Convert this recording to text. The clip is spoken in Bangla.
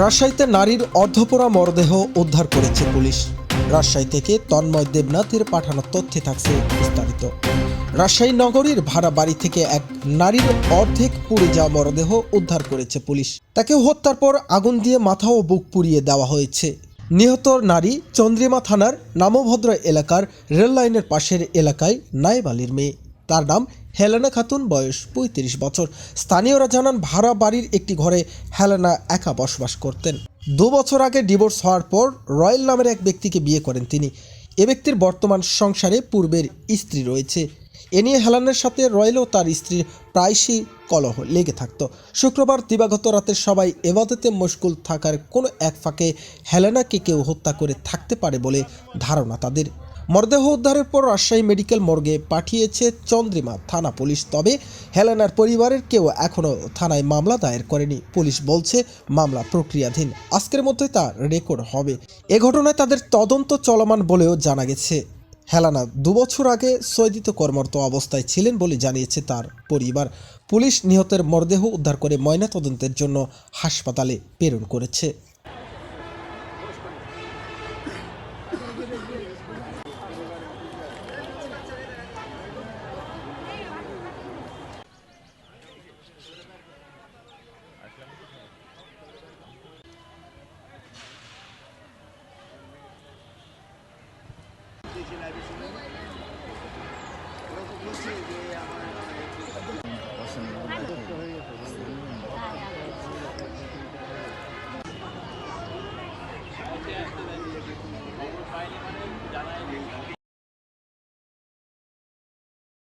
রাজশাহীতে নারীর অর্ধপোড়া মরদেহ উদ্ধার করেছে পুলিশ। রাজশাহী থেকে তন্ময় দেবনাথের পাঠানো তথ্যে থাকছে বিস্তারিত। রাজশাহী নগরীর ভাড়া বাড়ি থেকে এক নারীর অর্ধেক পুড়ে যাওয়া মরদেহ উদ্ধার করেছে পুলিশ। তাকে হত্যার পর আগুন দিয়ে মাথা ও বুক পুড়িয়ে দেওয়া হয়েছে। নিহত নারী চন্দ্রিমা থানার নামভদ্র এলাকার রেল লাইনের পাশের এলাকায় নায়েব আলীর মেয়ে। তার নাম হেলেনা খাতুন বয়স পঁয়ত্রিশ বছর। স্থানীয়রা জানান, ভাড়া বাড়ির একটি ঘরে হেলেনা একা বসবাস করতেন। দু বছর আগে ডিভোর্স হওয়ার পর রয়্যাল নামের এক ব্যক্তিকে বিয়ে করেন তিনি। এ ব্যক্তির বর্তমান সংসারে পূর্বের স্ত্রী রয়েছে। এ নিয়ে হেলানের সাথে রয়েল ও তার স্ত্রীর প্রায়শই কলহ লেগে থাকত। শুক্রবার দিবাগত রাতে সবাই এবাদতে মশগুল থাকার কোনো এক ফাঁকে হেলেনাকে কেউ হত্যা করে থাকতে পারে বলে ধারণা তাদের। মরদেহ উদ্ধারের পর রাজশাহী মেডিকেল মর্গে পাঠিয়েছে চন্দ্রিমা থানা পুলিশ। তবে হেলেনার পরিবারের কেউ এখনও থানায় মামলা দায়ের করেনি। পুলিশ বলছে, মামলা প্রক্রিয়াধীন। আজকের মধ্যে তা রেকর্ড হবে। এ ঘটনায় তাদের তদন্ত চলমান বলেও জানা গেছে। হেলানা দুবছর আগে সৈদিত কর্মরত অবস্থায় ছিলেন বলে জানিয়েছে তার পরিবার। পুলিশ নিহতের মরদেহ উদ্ধার করে ময়নাতদন্তের জন্য হাসপাতালে প্রেরণ করেছে। Teşekkürler. Burası Rusya'ydı ama